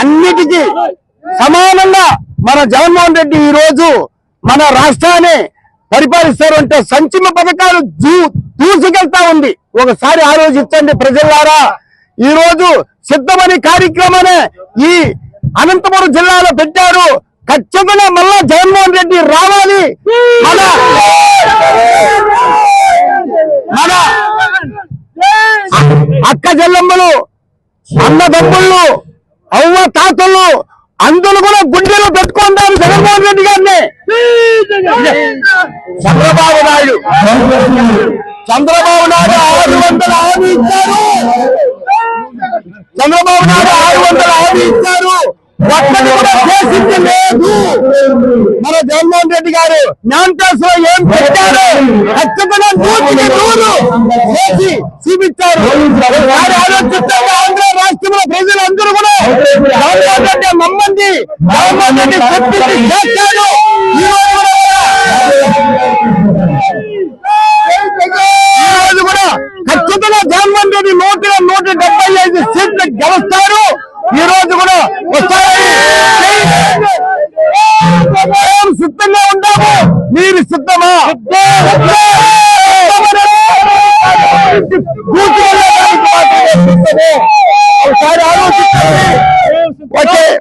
అన్నిటికీ సమానంగా మన జగన్మోహన్ రెడ్డి ఈ రోజు మన రాష్ట్రాన్ని పరిపాలిస్తారు అంటే సంక్షేమ పథకాలు దూ- దూసుకెళ్తా ఉంది. ఒకసారి ఆలోచించండి ప్రజలారా. ఈ రోజు సిద్ధమని కార్యక్రమాన్ని ఈ అనంతపురం జిల్లాలో పెట్టారు. ఖచ్చితంగా మళ్ళా జగన్మోహన్ రెడ్డి రావాలి. మన మన అక్క జల్లమ్మలు అన్నదమ్ముళ్ళు అవ్వ తాతలు అందరూ కూడా గుండెలో పెట్టుకుంటారు జగన్మోహన్ రెడ్డి గారిని. చంద్రబాబు నాయుడు. చంద్రబాబు నాయుడు ఆరు వందల హామీ ఇచ్చారు. చంద్రబాబు నాయుడు ఆరు వందల హామీ ఇచ్చారు. ఒక్కటి కూడా చేసింది లేదు. మన జగన్మోహన్ రెడ్డి గారు న్యాంటాస్లో ఏం పెట్టారు ఖచ్చితంగా నూటికి నూరు చేసి చూపించారు. ఆలోచిస్తారు ఆంధ్ర రాష్ట్రంలో ప్రజలందరూ కూడా జగన్మోహన్ రెడ్డి మమ్మంది జగన్మోహన్ చేస్తాడు ఈ కూడా ఖచ్చితంగా జగన్మోహన్ రెడ్డి నూట డెబ్బై ఐదు సీట్లు గెలుస్తారు ఈ రోజు కూడా వస్తాయి సిద్ధంగా ఉంటాము మీరు సిద్ధమా? ఒకసారి ఆలోచించండి. Okay